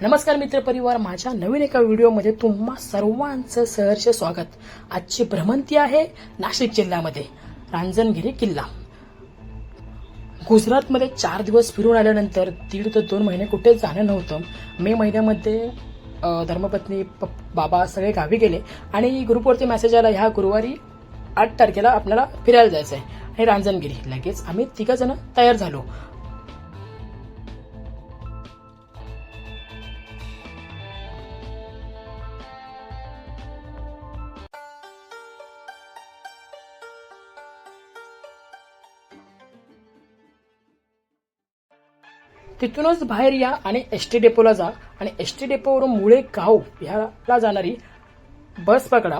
नमस्कार मित्रपरिवार माझ्या नवीन एका व्हिडिओमध्ये तुम्हा सर्वांचं सहर्ष स्वागत. आजची भ्रमंती आहे नाशिक जिल्ह्यामध्ये रांजणगिरी किल्ला. गुजरातमध्ये चार दिवस फिरून आल्यानंतर दीड ते दोन महिने कुठे जाणं नव्हतं. मे महिन्यामध्ये धर्मपत्नी प- बाबा सगळे गावी गेले आणि ग्रुपवरती मेसेज आला ह्या गुरुवारी आठ तारखेला आपल्याला फिरायला जायचं आहे आणि रांजणगिरी लगेच आम्ही तिघ जण तयार झालो. तिथूनच बाहेर या आणि एस टी डेपोला जा आणि एस टी डेपोवरून मुळे गाव ह्याला जाणारी बस पकडा.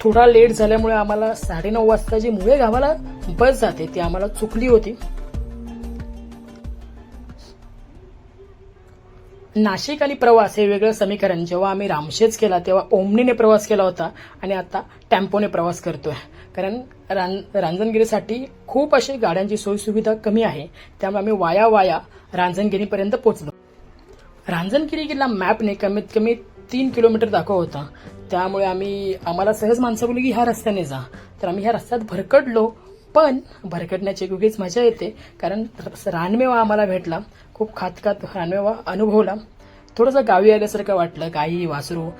थोडा लेट झाल्यामुळे आम्हाला साडेनऊ वाजता जी मुळे गावाला बस जाते ती आम्हाला चुकली होती. नाशिक आणि प्रवास हे वेगळं समीकरण. जेव्हा आम्ही रामशेज केला तेव्हा ओमनीने प्रवास केला होता आणि आता टेम्पोने प्रवास करतोय. कारण रां रांजणगिरीसाठी खूप अशी गाड्यांची सोयीसुविधा कमी आहे. त्यामुळे आम्ही वाया वाया रांजणगिरीपर्यंत पोहोचलो. रांजणगिरी किल्ला मॅपने कमीत कमी तीन किलोमीटर दाखव होता. त्यामुळे आम्ही आम्हाला सहज माणसं बोलली की ह्या रस्त्याने जा. तर आम्ही ह्या रस्त्यात भरकडलो. पण भरकटण्याची एक वेगळीच मजा येते. कारण रानमेवा आम्हाला भेटला. खूप खातखात रानमेवा अनुभवला. थोडंसं गावी आल्यासारखं वाटलं गाई वासरू.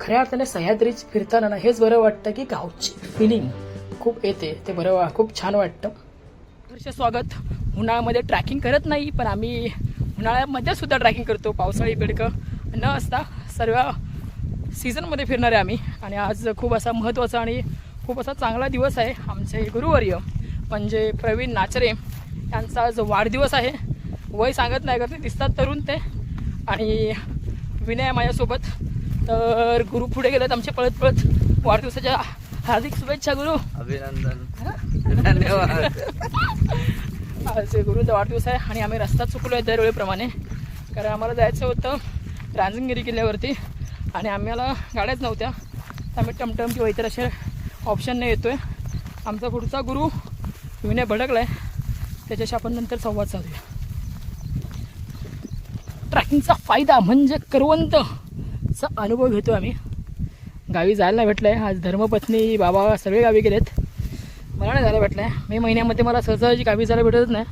खऱ्या अर्थाने सह्याद्रीच फिरताना ना हेच बरं वाटतं की गावची फिलिंग खूप येते. ते बरं वा- खूप छान वाटतं. हर्ष स्वागत. उन्हाळ्यामध्ये ट्रॅकिंग करत नाही पण आम्ही उन्हाळ्यामध्ये सुद्धा ट्रॅकिंग करतो पावसाळी बेडकं न असता सर्व सीझनमध्ये फिरणार आहे आम्ही. आणि आज खूप असा महत्त्वाचा आणि खूप असा चांगला दिवस आहे आमचे गुरुवर्य म्हणजे प्रवीण नाचरे. यांचा आज वाढदिवस आहे. वय सांगत नाही करते दिसतात तरुण ते. आणि विनय माझ्यासोबत. तर गुरु पुढे गेलेत आमचे पळत पळत वाढदिवसाच्या हार्दिक शुभेच्छा गुरु. अभिनंदन. धन्यवाद. आज गुरुचा वाढदिवस आहे आणि आम्ही रस्ता चुकलो आहे दरवेळेप्रमाणे. कारण आम्हाला जायचं होतं रांजणगिरी किल्ल्यावरती आणि आम्हाला गाड्याच नव्हत्या. तर आम्ही टमटम किंवा इतर असे ऑप्शनने येतो आहे आमचा पुढचा गुरु विनय भडकला आहे त्याच्याशी आपण नंतर संवाद साधूया. ट्रॅकिंगचा फायदा म्हणजे करवंतचा अनुभव घेतो आम्ही. गावी जायला भेटलं आहे आज धर्मपत्नी बाबा सगळे गावी गेलेत. मला नाही जायला भेटलं आहे मे महिन्यामध्ये मला सहजाची गावी जायला भेटतच नाही.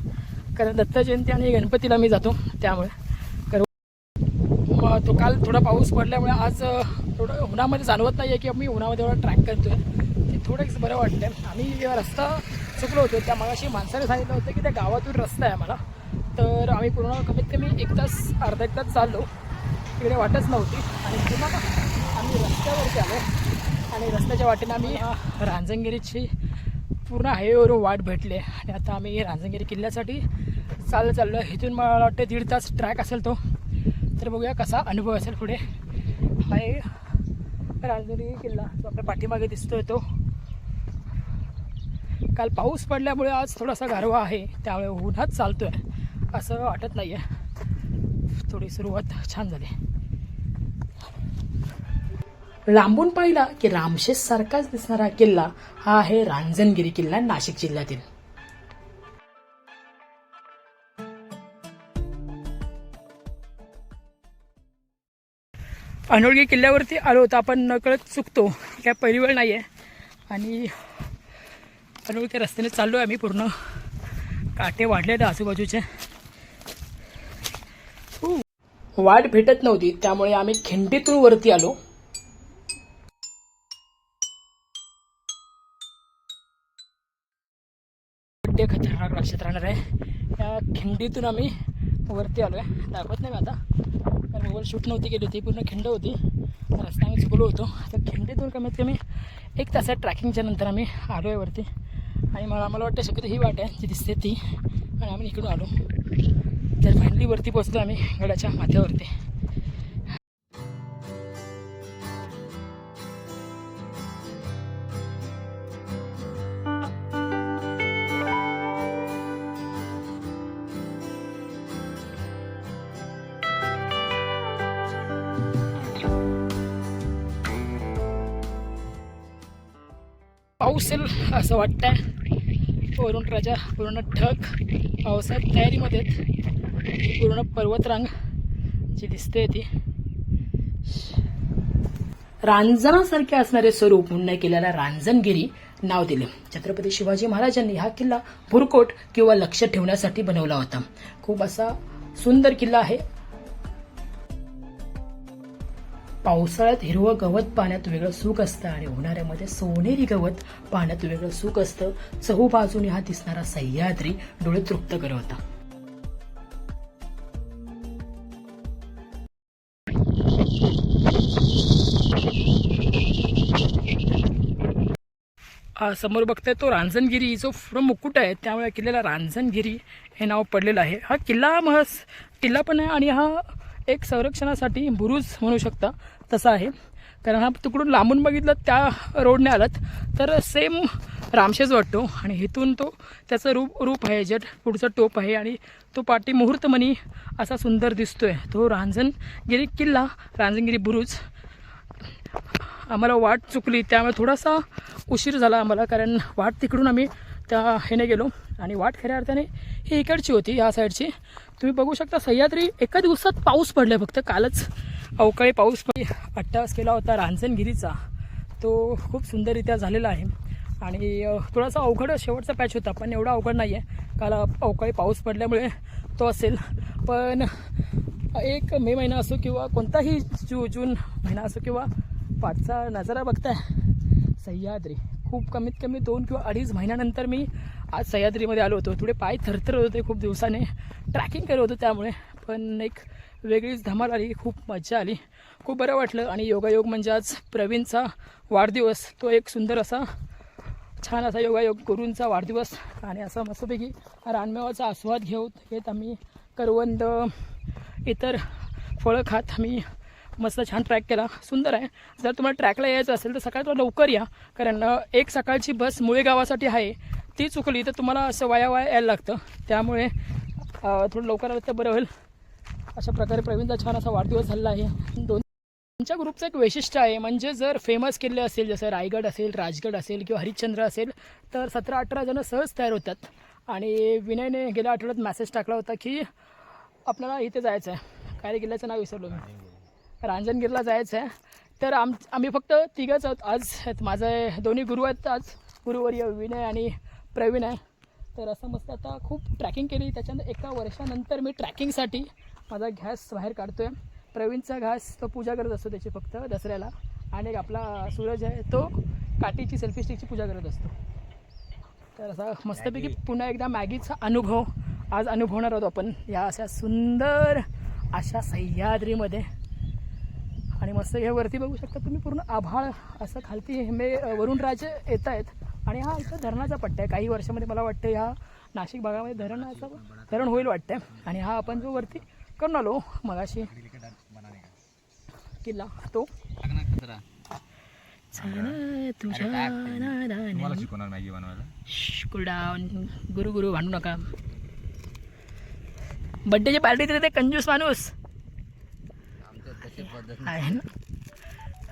कारण दत्त जयंती आणि गणपतीला मी जातो. त्यामुळे करव मग तो काल थोडा पाऊस पडल्यामुळे आज थोडं उन्हामध्ये जाणवत नाही आहे की मी उन्हामध्ये एवढा ट्रॅक करतो आहे ते थोडंच बरं वाटतं आम्ही जेव्हा रस्ता चुकलो होतो. त्या मगाशी माणसाने सांगितलं होतं की त्या गावातून रस्ता आहे मला तर आम्ही पूर्ण कमीत कमी एक तास अर्धा एक तास चाललो. तिकडे वाटच नव्हती. आणि पुन्हा आम्ही रस्त्यावरती आलो. आणि रस्त्याच्या वाटेनं आम्ही रांजणगिरीची पूर्ण हायवेवरून वाट भेटले. आणि आता आम्ही रांजणगिरी किल्ल्यासाठी चाललं चाललो. आहे इथून मला वाटतं दीड तास ट्रॅक असेल तो. तर बघूया कसा अनुभव असेल पुढे. हा आहे रांजणगिरी किल्ला. जो आपल्या पाठीमागे दिसतोय तो. काल पाऊस पडल्यामुळे आज थोडासा गारवा आहे. त्यामुळे उन्हात आहे असं वाटत नाही आहे थोडी सुरुवात छान झाली. लांबून पाहिला की रामशेष सारखाच दिसणारा किल्ला हा आहे रांजणगिरी किल्ला नाशिक जिल्ह्यातील. अनोळगी किल्ल्यावरती आलो होतो. आपण नकळत चुकतो. काय पहिली वेळ नाही आहे आणि अनोळगी रस्त्याने चाललो आहे आम्ही पूर्ण. काटे वाढले आहेत आजूबाजूचे. वाट भेटत नव्हती त्यामुळे आम्ही खिंडीतून वरती आलो. ते खतरनाक लक्षात राहणार आहे. या खिंडीतून आम्ही वरती आलो आहे दाखवत नाही आता. कारण वर शूट नव्हती केली होती पूर्ण खिंड होती. रस्ता आम्ही चुकलो होतो. तर खिंडीतून कमीत कमी एक तासात ट्रॅकिंगच्या नंतर आम्ही आलो आहे वरती. आणि मला आम्हाला वाटतं शक्यतो ही वाट आहे जी दिसते ती. आणि आम्ही इकडून आलो. तर फायनली वरती पोचलो आम्ही गडाच्या माथ्यावरती. पाऊस येईल असं वाटतंय. वरून राजा पूर्ण ठग. पावसात तयारीमध्ये आहेत. पूर्ण पर्वतरांग जी दिसते ती. रांजणासारखे असणारे स्वरूप पुन्हा केल्याला रांजणगिरी नाव दिले. छत्रपती शिवाजी महाराजांनी हा किल्ला भुरकोट किंवा लक्ष ठेवण्यासाठी बनवला होता. खूप असा सुंदर किल्ला आहे. पावसाळ्यात हिरवं गवत पाण्यात वेगळं सुख असतं आणि उन्हाळ्यामध्ये सोनेरी गवत पाण्यात वेगळं सुख असतं. चहूबाजूने हा दिसणारा सह्याद्री डोळे तृप्त करवता समोर बघताय तो रांजणगिरी जो फ्रॉम मुकुट आहे त्यामुळे किल्ल्याला रांजणगिरी हे नाव पडलेलं आहे. हा किल्ला महस किल्ला पण आहे आणि हा एक संरक्षणासाठी बुरुज म्हणू शकता तसा आहे. कारण हा तिकडून लांबून बघितलं त्या रोडने आलात. तर सेम रामशेज वाटतो आणि इथून तो त्याचं रूप रूप आहे जे पुढचं टोप आहे आणि तो पाठी मुहूर्तमणी असा सुंदर दिसतोय. तो रांजणगिरी किल्ला रांजणगिरी बुरुज. आम्हाला वाट चुकली त्यामुळे थोडासा उशीर झाला आम्हाला कारण वाट तिकडून आम्ही त्या ह्याने गेलो. आणि वाट खऱ्या अर्थाने ही इकडची होती या साईडची. तुम्ही बघू शकता सह्याद्री एका दिवसात पाऊस पडला फक्त कालच अवकाळी पाऊस अट्टास केला होता रांजणगिरीचा. तो खूप सुंदररित्या झालेला आहे. आणि थोडासा अवघड शेवटचा पॅच होता पण एवढा अवघड नाही आहे काल अवकाळी पाऊस पडल्यामुळे तो असेल. पण एक मे महिना असो किंवा कोणताही जू जून महिना असो किंवा पाठचा नजारा बघताय. सह्याद्री. खूप कमीत कमी दोन किंवा अडीच महिन्यानंतर मी आज सह्याद्रीमध्ये आलो होतो. थोडे पाय थरथरत होते खूप दिवसाने. ट्रॅकिंग करत होतो त्यामुळे. पण एक वेगळीच धमाल आली खूप मजा आली. खूप बरं वाटलं. आणि योगायोग म्हणजे आज प्रवीणचा वाढदिवस. तो एक सुंदर असा छान असा योगायोग गुरूंचा वाढदिवस. आणि असा मस्तपैकी रानमेवाचा आस्वाद घेऊ घेत आम्ही करवंद इतर फळं खात आम्ही मस्त छान ट्रॅक केला. सुंदर आहे. जर तुम्हाला ट्रॅकला यायचं असेल तर सकाळी थोडं लवकर या. कारण एक सकाळची बस मुळे गावासाठी आहे. ती चुकली तर तुम्हाला असं वाया वाया यायला लागतं. त्यामुळे थोडं लवकर आलं तर बरं होईल. अशा प्रकारे प्रवीणचा छान असा वाढदिवस झालेला आहे. दोन त्यांच्या ग्रुपचं एक वैशिष्ट्य आहे. म्हणजे जर फेमस किल्ले असेल जसं रायगड असेल राजगड असेल किंवा हरिश्चंद्र असेल तर सतरा अठरा जणं सहज तयार होतात. आणि विनयने गेल्या आठवड्यात मॅसेज टाकला होता की आपल्याला इथे जायचं आहे काय किल्ल्याचं नाव विसरलो मी. रांजणगिरला जायचं आहे तर आम आम्ही फक्त तिघंच आहोत आज. माझे दोन्ही गुरु आहेत आज. गुरुवर्य विनय आणि प्रवीण आहे. तर असं मस्त आता खूप ट्रॅकिंग केली. त्याच्यानंतर एका वर्षानंतर मी ट्रॅकिंगसाठी माझा घॅस बाहेर काढतो आहे प्रवीणचा घास तो पूजा करत असतो त्याची फक्त दसऱ्याला. आणि एक आपला सूरज आहे तो काठीची सेल्फी स्टिकची पूजा करत असतो. तर असा मस्तपैकी पुन्हा एकदा मॅगीचा अनुभव आज अनुभवणार आहोत आपण. या अशा सुंदर अशा सह्याद्रीमध्ये. मस्त हे वरती बघू शकता तुम्ही पूर्ण आभाळ असं खालती हे वरुण राजे येत आहेत. आणि हा इथं धरणाचा पट्टा आहे. काही वर्षामध्ये मला वाटतं ह्या नाशिक भागामध्ये धरणाचा धरण होईल वाटतं आणि हा आपण जो वरती करून आलो मगाशी किल्ला तो. गुरु गुरु भांडू नका. बड्डेची पार्टी तरी ते कंजूस माणूस. आहे ना.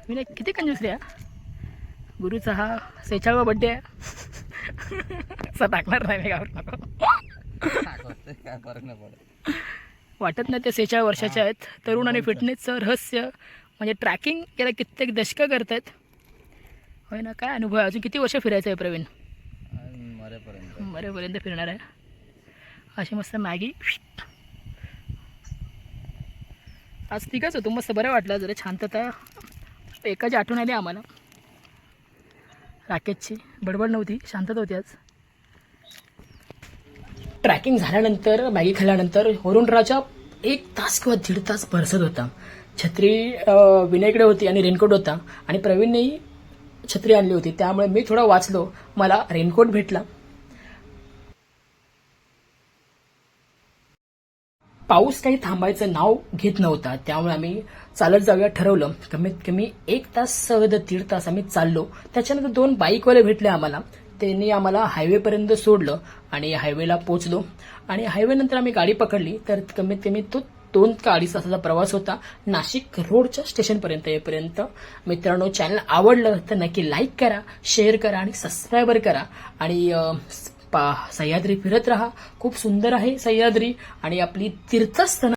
मी नाही किती कंजूस रे हा? गुरुचा हा सेचाळवा बड्डे आहे. असं टाकणार नाही नको वाटत नाही ते सेचाळ वर्षाचे आहेत. तरुण आणि फिटनेसचं रहस्य म्हणजे ट्रॅकिंग गेल्या कित्येक दशकं करतायत. होय ना काय अनुभव आहे? अजून किती वर्ष फिरायचं आहे प्रवीण? मरेपर्यंत. मरेपर्यंत फिरणार आहे. अशी मस्त मॅगी. आज तिघच होतो. मस्त बरं वाटलं जरा शांतता एकाची आठवण आली आम्हाला. राकेशची. बडबड नव्हती. शांतता होती आज. ट्रॅकिंग झाल्यानंतर मॅगी खाल्ल्यानंतर वरुण एक तास किंवा दीड तास बरसत होता. छत्री विनयकडे होती आणि रेनकोट होता. आणि प्रवीणनेही छत्री आणली होती. त्यामुळे मी थोडा वाचलो. मला रेनकोट भेटला. पाऊस काही थांबायचं नाव घेत नव्हता. त्यामुळे आम्ही चालत जाऊया ठरवलं. कमीत कमी एक तास सहज दीड तास आम्ही चाललो. त्याच्यानंतर दोन बाईकवाले भेटले आम्हाला. त्यांनी आम्हाला हायवेपर्यंत सोडलं आणि हायवेला पोचलो. आणि हायवे नंतर आम्ही गाडी पकडली. तर कमीत कमी तो दोन का अडीच तासाचा प्रवास होता. नाशिक रोडच्या स्टेशनपर्यंत येईपर्यंत. मित्रांनो चॅनल आवडलं तर नक्की लाईक करा शेअर करा आणि सबस्क्रायबर करा. आणि पा सह्याद्री फिरत राहा. खूप सुंदर आहे सह्याद्री. आणि आपली तीर्थस्थान